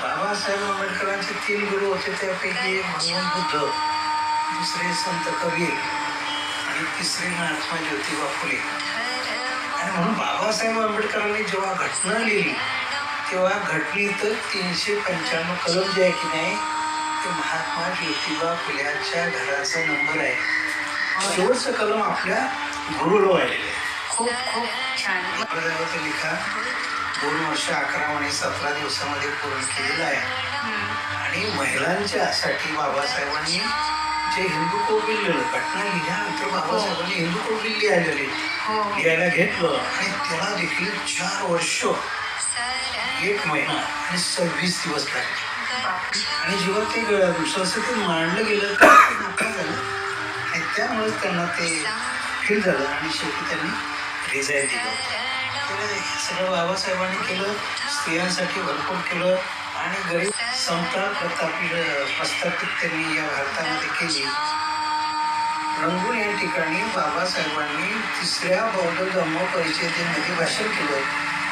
बाबासाहेब आंबेडकरांचे तीन गुरु होते त्यापैकी एक भगवान बुद्ध दुसरे संत कबीर आणि तिसरे महात्मा ज्योतिबा फुले आणि म्हणून बाबासाहेब आंबेडकरांनी जेव्हा घटना लिहिली तेव्हा घटनेत तीनशे पंच्याण्णव कलम जे आहे की नाही ते महात्मा ज्योतिबा फुल्यांच्या घराचा नंबर आहे. शेवटचं कलम आपल्या गुरुला वाहिलेलं आहे. खूप खूप छान. संप्रदायाचं दोन वर्ष अकरा आणि सतरा दिवसामध्ये पूर्ण केलेलं आहे. आणि महिलांच्यासाठी बाबासाहेबांनी जे हिंदू कोविल लिहिलं घटना लिहिल्यानंतर बाबासाहेबांनी हिंदू कोविल लिहायला हो लिहायला घेतलं आणि त्याला देखील चार वर्ष एक महिना आणि सव्वीस दिवस लागले. आणि जेव्हा ते संसदेत मांडलं गेलं तर ते झालं आणि त्यामुळे त्यांना ते फील झालं आणि शेवटी त्यांनी रिझाईन दिलं तर सगळं बाबासाहेबांनी केलं स्त्रियांसाठी भरपूर केलं आणि गरीब समता प्रतापी प्रस्थापित त्यांनी या भारतामध्ये केली. रंगून या ठिकाणी बाबासाहेबांनी तिसऱ्या बौद्ध धम्म परिषदेमध्ये भाषण केलं.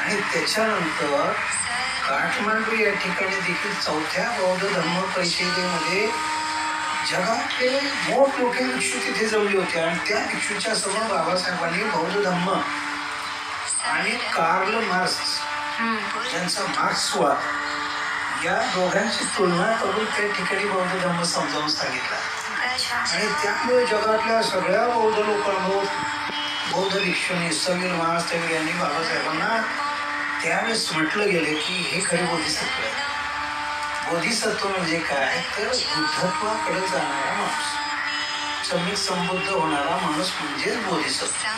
आणि त्याच्यानंतर काठमांडू या ठिकाणी देखील चौथ्या बौद्ध धम्म परिषदेमध्ये जगातले मोठमोठे भिक्षू तिथे जमले होते. आणि त्या भिक्षूच्या समोर बाबासाहेबांनी बौद्ध धम्म आणि कार्ल मार्क्स हम्म. यांचा मार्क्सवाद या दोघांची तुलना करून त्या ठिकाणी बौद्ध धर्म समजावून सांगितला. आणि त्यामुळे जगातल्या सगळ्या बौद्ध लोकांवर बौद्ध भिक्षूंनी समीर महास्तवीर यांनी बाबासाहेबांना त्यावेळेस म्हटलं गेलं की हे खरे बोधिसत्व आहे. बोधिसत्व म्हणजे काय? तर बुद्धत्वाकडे जाणारा माणूस. समीक संबुद्ध होणारा माणूस म्हणजेच बोधिसत्व.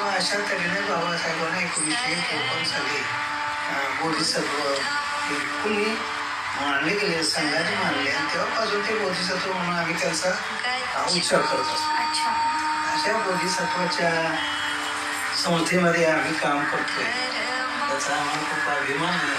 तर अशा तऱ्हेने बाबासाहेबांना एकोणीसशे चौपन्न साली बोधिसत्व बिलकुल मानले गेले संघाने मानले आणि तेव्हापासून ते बोधिसत्व म्हणून आम्ही त्यांचा उच्चार करत असतो अच्छा अशा बोधिसत्वाच्या संस्थेमध्ये आम्ही काम करतोय. त्याचा आम्हाला खूप अभिमान आहे.